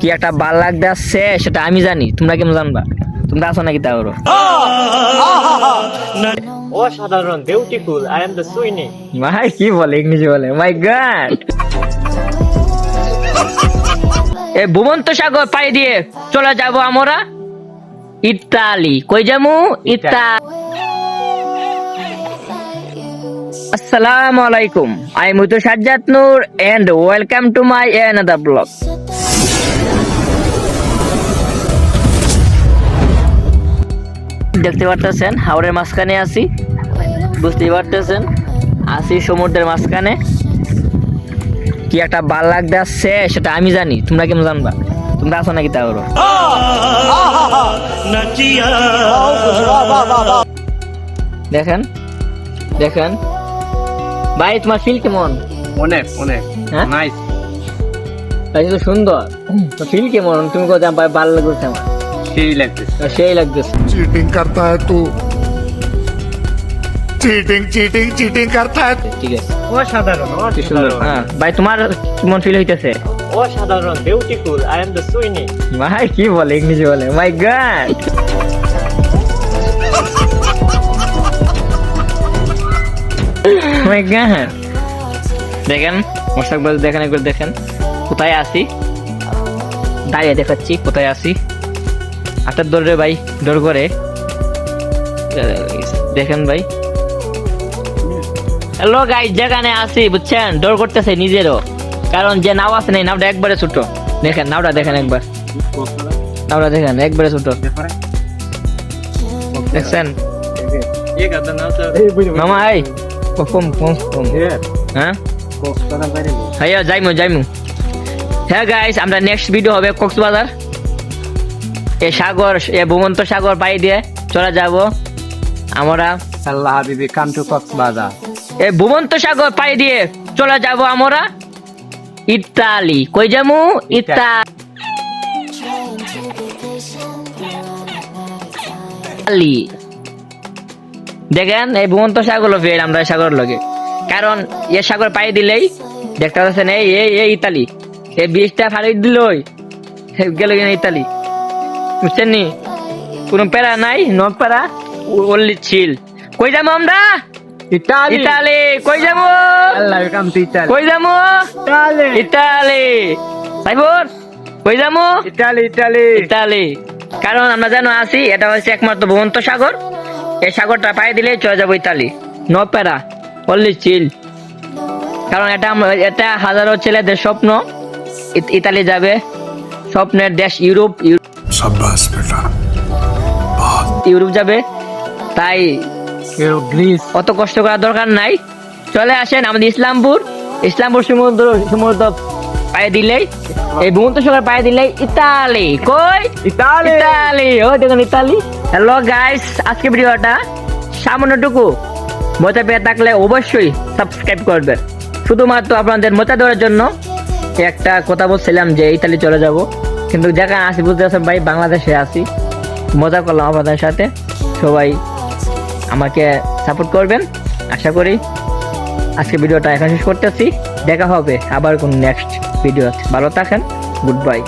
কি একটা ভালো লাগতে আসছে সেটা আমি জানি। তোমরা কেমন জানবা? তোমরা আসো নাকি তা অসাধারণ বিউটিফুল আই এম দ্য সুইনিং ভাই কি বলে ইংলিশে বলে? মাই গড এ ভুবন্ত সাগর পাড়ি দিয়ে চলে যাব আমরা। ইতালি। কই যামু ইতা আসসালামু আলাইকুম। I মুতু Sajjad Noor and welcome to my another blog দেখতে পারতেছেন হাওড়ের মাঝখানে আছি। বুঝতেই পারতেছেন, আছি সমুদ্রের মাঝখানে। কি একটা ভালো লাগতে আসছে, সেটা আমি জানি। তোমরা কেমন জানবা? তোমরা আসো নাকি তা করো দেখেন দেখেন। ভাই তোমার ফিল কেমন? অনেক অনেক। নাইস তাই তো সুন্দর। তো ফিল কেমন? তুমি কো জাম ভাই ভালো লাগছে আমার। সেই লাগছে সেই লাগছে চিটিং করতা হ্যায় তু। চিটিং চিটিং চিটিং করতা হ্যায় ঠিক আছে। ও সাধারণ ও কি সুন্দর। হ্যাঁ। ভাই তোমার কেমন ফিল হইতাছে? ও সাধারণ বিউটিফুল আই এম দ্য সুইনি ভাই কি বলে ইংলিশে বলে? Oh my God my God দেখেন মোশাক বাজ দেখেন একবার দেখেন কোথায় আছি দাঁড়িয়ে দেখাচ্ছি কোথায় আছি হাতের দৌড়ে ভাই দৌড় করে দেখেন ভাই হ্যালো গাই যেখানে আছি বুঝছেন দৌড় করতেছে নিজেরও কারণ যে নাও আছে না এই নাওটা একবারে ছোট দেখেন নাওটা দেখেন একবার নাওটা দেখেন একবারে ছোট দেখছেন মামা এই কম কম কম হ্যাঁ হ্যাঁ যাইমু যাইমু হ্যাঁ গাইস আমরা নেক্সট ভিডিও হবে কক্সবাজার এ সাগর এ ভূমন্ত সাগর পাই দিয়ে চলে যাব আমরা আল্লাহ হাবিবি কাম টু কক্সবাজার এ ভূমন্ত সাগর পাই দিয়ে চলে যাব আমরা ইতালি কই যামু ইতালি দেখেন এই ভূমন্ত সাগর ফের আমরা সাগর লগে। কারণ এ সাগর পাই দিলেই দেখতে পাচ্ছেন এই এই এই ইতালি। এই বীজটা ফাড়ি দিলই গেল কিনা ইতালি। বুঝছেন নি? কোনো প্যারা নাই ন প্যারা ওনলি ছিল কই যাব আমরা? ইতালি। ইতালি কই যাব? আল্লাহ কাম টু ইতালি কই যাব? ইতালি। ইতালি। সাইবর কই যাব? Italy Italy. ইতালি। কারণ আমরা জানো আছি এটা হচ্ছে একমাত্র ভূমন্ত সাগর। এই সাগরটা পায়ে দিলে চলে যাব ইতালি। নো প্যারা অনলি চিল কারণ এটা এটা হাজারো ছেলেদের স্বপ্ন। ইতালি যাবে। স্বপ্নের দেশ ইউরোপ ইউরোপ যাবে। তাই অত কষ্ট করার দরকার নাই। চলে আসেন আমাদের ইসলামপুর। ইসলামপুর সমুদ্র সমুদ্র পায়ে দিলেই এই ভূমন্ত সরকার পায়ে দিলেই ইতালি। কই? ইতালি। ইতালি। ও দেখুন ইতালি। হ্যালো গাইস আজকে ভিডিওটা সামান্যটুকু। মজা পেয়ে থাকলে অবশ্যই সাবস্ক্রাইব করবেন শুধুমাত্র আপনাদের মজা দেওয়ার জন্য একটা কথা বলছিলাম যে ইতালি চলে যাব। কিন্তু যেখানে আসি বুঝতে পারছেন ভাই, বাংলাদেশে আসি মজা করলাম আপনাদের সাথে। সবাই আমাকে সাপোর্ট করবেন, আশা করি। আজকে ভিডিওটা এখন শেষ করতেছি। দেখা হবে আবার কোন নেক্সট ভিডিও ভালো থাকেন গুড বাই